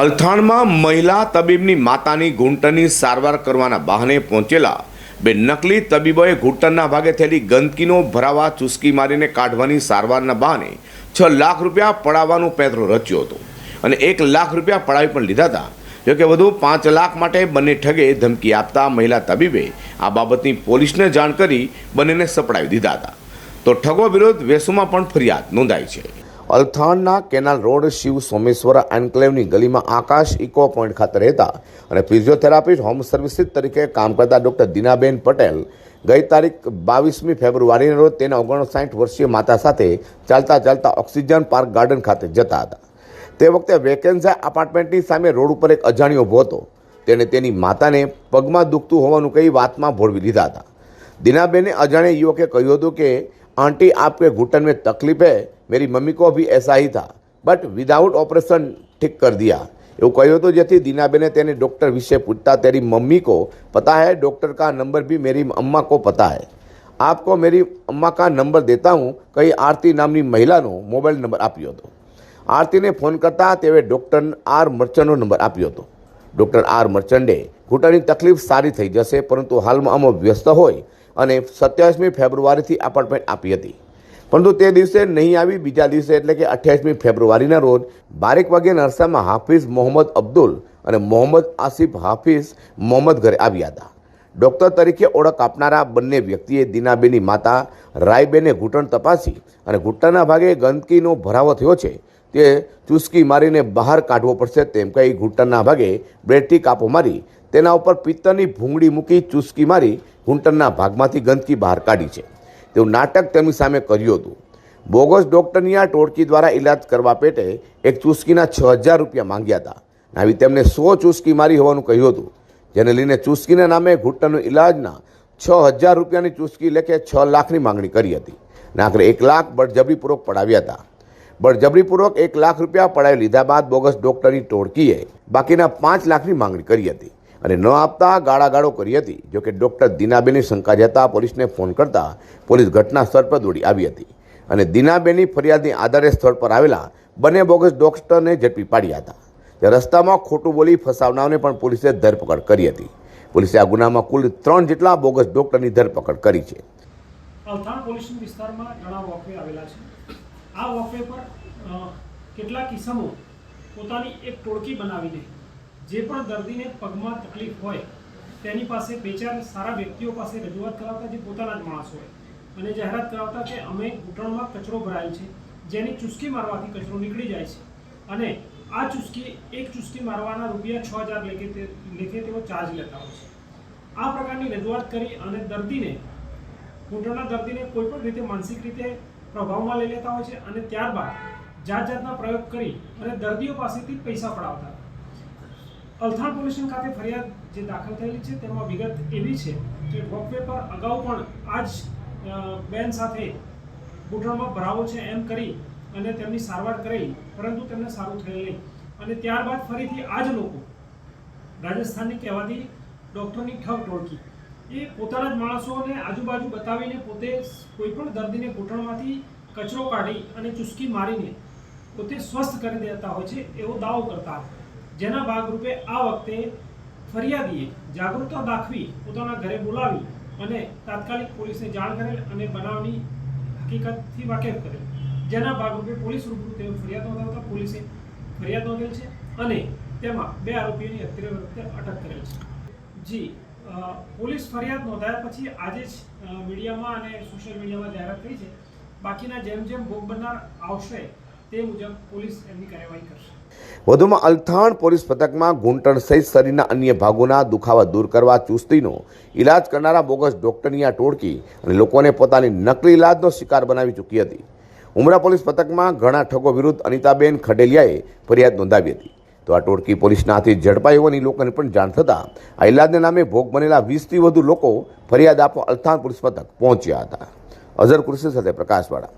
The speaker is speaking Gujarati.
અલથાણમાં મહિલા તબીબની માતાની ઘૂંટણની સારવાર કરવાના બહાને પહોંચેલા બે નકલી તબીબોએ ઘૂંટણના ભાગે થયેલી ગંદકીનો ભરાવા ચૂસકી મારીને કાઢવાની સારવારના બહાને છ લાખ રૂપિયા પડાવવાનું પેંતરો રચ્યો હતો. અને એક લાખ રૂપિયા પડાવી પણ લીધા હતા. જોકે વધુ પાંચ લાખ માટે બંને ઠગે ધમકી આપતા મહિલા તબીબે આ બાબતની પોલીસને જાણ કરી બંનેને સપડાવી દીધા હતા. તો ઠગો વિરુદ્ધ વેસુમાં પણ ફરિયાદ નોંધાઈ છે. અલથાણના કેનાલ રોડ શિવ સોમેશ્વરા એન્કલેવની ગલીમાં આકાશ ઇકો પોઈન્ટ ખાતે રહેતા અને ફિઝિયોથેરાપિસ્ટ હોમ સર્વિસિસ તરીકે કામ કરતા ડૉક્ટર દિનાબેન પટેલ ગઈ તારીખ બાવીસમી ફેબ્રુઆરીના રોજ તેના ઓગણસાઠ વર્ષીય માતા સાથે ચાલતા ચાલતા ઓક્સિજન પાર્ક ગાર્ડન ખાતે જતા હતા. તે વખતે વેકેન્સા એપાર્ટમેન્ટની સામે રોડ ઉપર એક અજાણ્યો ઊભો હતો. તેણે તેની માતાને પગમાં દુખતું હોવાનું કહી વાતમાં ભોળવી દીધા હતા. દિનાબેને અજાણ્યા યુવકે કહ્યું હતું કે आंटी आपके घुटन में तकलीफ है मेरी मम्मी को भी ऐसा ही था बट विदाउट ऑपरेशन ठीक कर दिया એવું કહ્યું હતું જેથી દીનાબેને તેને ડૉક્ટર વિશે પૂછતા તેરી મમ્મી को पता है डॉक्टर का नंबर भी मेरी अम्मा को पता है आपको मेरी अम्मा का नंबर देता हूँ કઈ આરતી નામની મહિલાનો મોબાઈલ નંબર આપ્યો હતો આરતીને ફોન કરતા તેઓએ ડૉક્ટર આર મર્ચન્ટનો નંબર આપ્યો હતો ડૉક્ટર આર મર્ચન્ટે ઘૂંટણની તકલીફ સારી થઈ જશે પરંતુ હાલમાં અમે વ્યસ્ત હોય અને સત્યાવીસમી ફેબ્રુઆરીથી અપોઇન્ટમેન્ટ આપી હતી. પરંતુ તે દિવસે નહીં આવી, બીજા દિવસે એટલે કે અઠ્યાવીસમી ફેબ્રુઆરીના રોજ બારેક વાગે નરસામાં હાફિઝ મોહમ્મદ અબ્દુલ અને મોહમ્મદ આસિફ હાફિઝ મોહમ્મદ ઘરે આવ્યા હતા. ડૉક્ટર તરીકે ઓળખ આપનારા બંને વ્યક્તિએ દીનાબેની માતા રાયબેને ઘૂંટણ તપાસી અને ઘૂંટણના ભાગે ગંદકીનો ભરાવો થયો છે. તે ચૂસકી મારીને બહાર કાઢવો પડશે તેમ કહી ઘૂંટણના ભાગે બ્રેડથી કાપો મારી, તેના ઉપર પિત્તરની ભૂંગળી મૂકી ચૂસકી મારી ઘૂંટણના ભાગમાંથી ગંદકી બહાર કાઢી છે. તેવું નાટક તેમની સામે કર્યું હતું. બોગસ ડૉક્ટરની આ ટોળકી દ્વારા ઇલાજ કરવા પેટે એક ચૂસકીના છ હજાર રૂપિયા માંગ્યા હતા. આવી તેમને સો ચૂસકી મારી હોવાનું કહ્યું હતું, જેને લઈને ચૂસકીના નામે ઘૂંટણનો ઇલાજના છ હજાર રૂપિયાની ચૂસકી લેખે છ લાખની માંગણી કરી હતી. અને આખરે એક લાખ બળજબરીપૂર્વક પડાવ્યા હતા. બળજબરીપૂર્વક એક લાખ રૂપિયા પડાવી લીધા બાદ બોગસ ડૉક્ટરની ટોળકીએ બાકીના પાંચ લાખની માંગણી કરી હતી અને ન આપતા ગાળાગાળો કરી હતી જોકે ડૉક્ટર દીનાબેની શંકા જતા પોલીસને ફોન કરતા પોલીસ ઘટના સ્થળ પર દોડી આવી હતી અને દીનાબેની ફરિયાદની આધારે સ્થળ પર આવેલા બંને બોગસ ડોક્ટરને ઝડપી પાડ્યા હતા. રસ્તામાં ખોટું બોલી ફસાવનારને પણ પોલીસે ધરપકડ કરી હતી. પોલીસે આ ગુનામાં કુલ ત્રણ જેટલા બોગસ ડૉક્ટરની ધરપકડ કરી છે. પોલીસ વિસ્તારમાં ઘણા આવેલા છે. આ વોકવે પર કેટલાક કિસ્સામાં પોતાની એક ટોળકી બનાવીને, જે પણ દર્દીને પગમાં તકલીફ હોય, તેની પાસે બે ચાર સારા વ્યક્તિઓ પાસે રજૂઆત કરાવતા જે પોતાના જ માણસ હોય. અને જાહેરાત કરાવતા કે અમે ઘૂંટણમાં કચરો ભરાયેલ છે, જેની ચુસ્કી મારવાથી કચરો નીકળી જાય છે. અને આ ચુસ્કી, એક ચુસ્કી મારવાના રૂપિયા છ હજાર લેખે લેખે તેઓ ચાર્જ લેતા હોય છે. આ પ્રકારની રજૂઆત કરી અને દર્દીને, ઘૂંટણના દર્દીને કોઈપણ રીતે માનસિક રીતે પ્રભાવમાં લઈ લેતા હોય છે અને ત્યારબાદ જાત જાતના પ્રયોગ કરી અને દર્દીઓ પાસેથી પૈસા પડાવતા. અલથાણ પોલીસ ખાતે ફરિયાદ જે દાખલ થયેલી છે તેમાં વિગત એવી છે કે વોકવે પર અગાઉ પણ આ જ બેન સાથે ઘૂંટણમાં ભરાવો છે એમ કરી અને તેમની સારવાર કરેલી, પરંતુ તેમને સારું થયેલ નહીં. અને ત્યારબાદ ફરીથી આ જ લોકો રાજસ્થાનની કહેવાતી ડૉક્ટરની ઠગ ટોળકી. એ પોતાના જ માણસોને આજુબાજુ બતાવીને પોતે કોઈ પણ દર્દીને ઘૂંટણમાંથી કચરો કાઢી અને ચુસ્કી મારીને પોતે સ્વસ્થ કરી દેતા હોય છે એવો દાવો કરતા જેના ભાગરૂપે આ વખતે ફરિયાદીએ જાગૃતતા દાખવી પોતાના ઘરે બોલાવી અને તાત્કાલિક પોલીસને જાણ કરેલ અને બનાવની હકીકતથી વાકેફ કરેલ. જેના ભાગરૂપે પોલીસ રૂબરૂ તેઓ ફરિયાદ નોંધાવતા પોલીસે ફરિયાદ નોંધેલ છે અને તેમાં બે આરોપીઓની અત્યારે અટક કરેલ છે. જી પોલીસ ફરિયાદ નોંધાયા પછી આજે જ મીડિયામાં અને સોશિયલ મીડિયામાં જાહેરાત થઈ છે. બાકીના જેમ જેમ ભોગ બનનાર આવશે, તે મુજબ પોલીસ એમની કાર્યવાહી કરશે. વધુમાં અલથાણ પોલીસ પથકમાં ઘૂંટણ સહિત શરીરના અન્ય ભાગોના દુખાવા દૂર કરવા ચુસ્તીનો ઇલાજ કરનારા બોગસ ડોક્ટરની આ ટોળકી અને લોકોને પોતાની નકલી ઇલાજનો શિકાર બનાવી ચૂકી હતી. ઉમરા પોલીસ પથકમાં ઘણા ઠગો વિરુદ્ધ અનિતાબેન ખડેલિયાએ ફરિયાદ નોંધાવી હતી. તો આ ટોળકી પોલીસના હાથે ઝડપાઈ હોવાની લોકોને પણ જાણ થતાં આ ઇલાજના નામે ભોગ બનેલા વીસથી વધુ લોકો ફરિયાદ આપવા અલથાણ પોલીસ મથક પહોંચ્યા હતા. અઝર કુરશી સાથે પ્રકાશવાળા